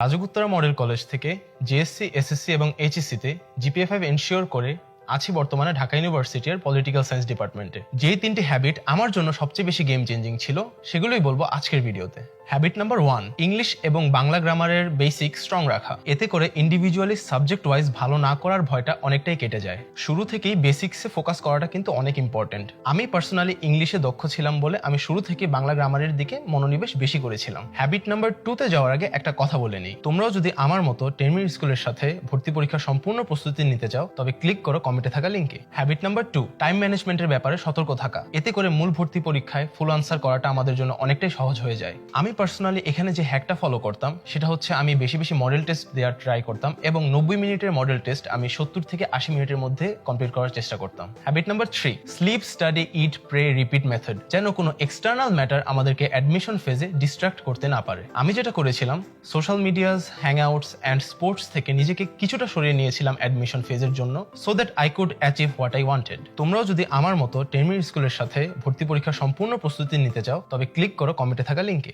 রাজগুত্তরা model college থেকে JSC SSC এবং এইচএসসিতে জিপিএ ফাইভ এনশিওর করে আছি বর্তমানে ঢাকা ইউনিভার্সিটির পলিটিক্যাল সায়েন্স ডিপার্টমেন্টে যেই তিনটি হ্যাবিট আমার জন্য সবচেয়ে বেশি গেম চেঞ্জিং ছিল, সেগুলোই বলব আজকের ভিডিওতে হ্যাবিট নাম্বার ওয়ান ইংলিশ এবং বাংলা গ্রামারের বেসিক স্ট্রং রাখা। এতে করে ইন্ডিভিজুয়ালি সাবজেক্ট ওয়াইজ ভালো না করার ভয়টা অনেকটাই কেটে যায়। শুরু থেকেই বেসিক্সে ফোকাস করাটা কিন্তু অনেক ইম্পর্টেন্ট আমি পার্সোনালি ইংলিশে দক্ষ ছিলাম বলে আমি শুরু থেকে বাংলা গ্রামারের দিকে মনোনিবেশ বেশি করেছিলাম। হ্যাবিট নাম্বার টুতে যাওয়ার আগে একটা কথা বলে নিই। তোমরাও যদি আমার মতো টেনমির স্কুলের সাথে ভর্তি পরীক্ষার সম্পূর্ণ প্রস্তুতি নিতে চাও, তবে ক্লিক করো কমেন্টে থাকা লিঙ্কে হ্যাবিট নাম্বার টু টাইম ম্যানেজমেন্টের ব্যাপারে সতর্ক থাকা। এতে করে মূল ভর্তি পরীক্ষায় ফুল আনসার করাটা আমাদের জন্য অনেকটাই সহজ হয়ে যায়। আমি পার্সোনালি এখানে যে হ্যাকটা ফলো করতাম, সেটা হচ্ছে আমি বেশি বেশি মডেল টেস্ট দেওয়ার ট্রাই করতাম এবং নব্বই মিনিটের মডেল টেস্ট আমি সত্তর থেকে আশি মিনিটের মধ্যে কমপ্লিট করার চেষ্টা করতাম। Habit number three sleep study eat pray repeat method যেন কোনো এক্সটার্নাল ম্যাটার আমাদেরকে অ্যাডমিশন ফেজে ডিস্ট্রাক্ট করতে না পারে। আমি যেটা করেছিলাম social medias hangouts and sports থেকে নিজেকে কিছুটা সরিয়ে নিয়েছিলাম অ্যাডমিশন ফেজের জন্য so that I could achieve what I wanted তোমরাও যদি আমার মতো টেনমির স্কুলের সাথে ভর্তি পরীক্ষার সম্পূর্ণ প্রস্তুতি নিতে চাও, তবে ক্লিক করো কমেন্টে থাকা লিঙ্কে